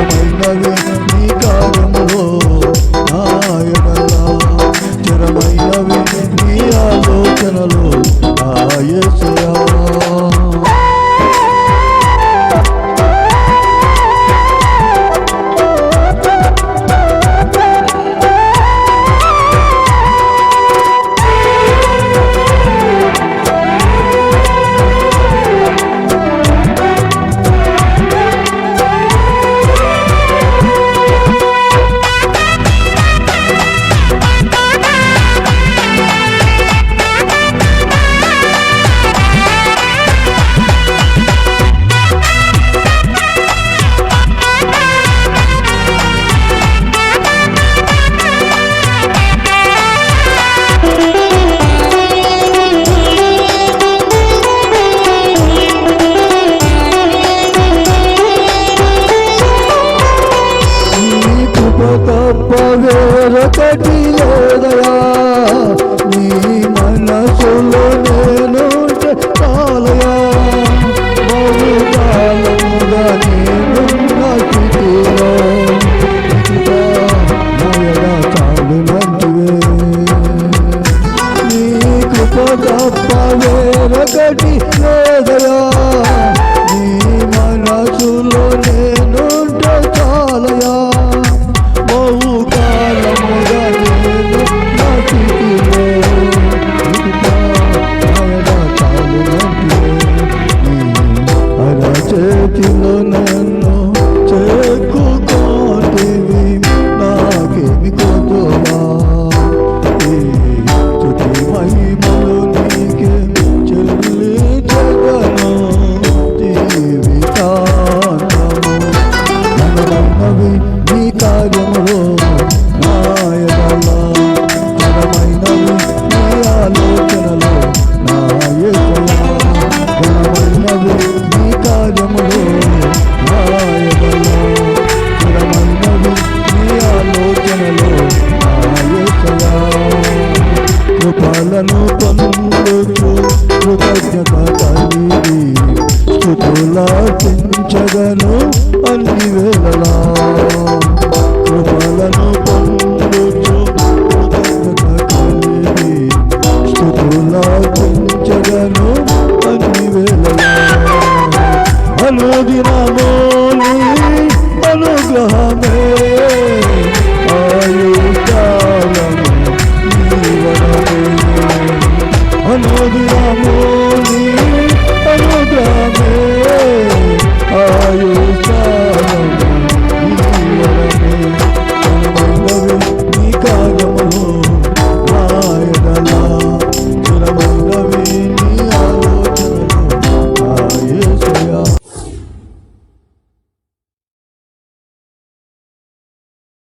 స్థిరమైనవి నీ కార్యములో నాయనలా స్థిరమైనవి నీ ఆలోచనలు కృప తప్ప వేరొకటి లేదయా నీ మనసులో నేను చాలయా? బహుకాలముగా నేను స్థితిలో నీ కృప తప్ప వేరొకటి లేదయా కృపలను పొందుచు కృతజ్ఞత కలిగి స్థుతులార్పించగను అన్ని వేళలా amor.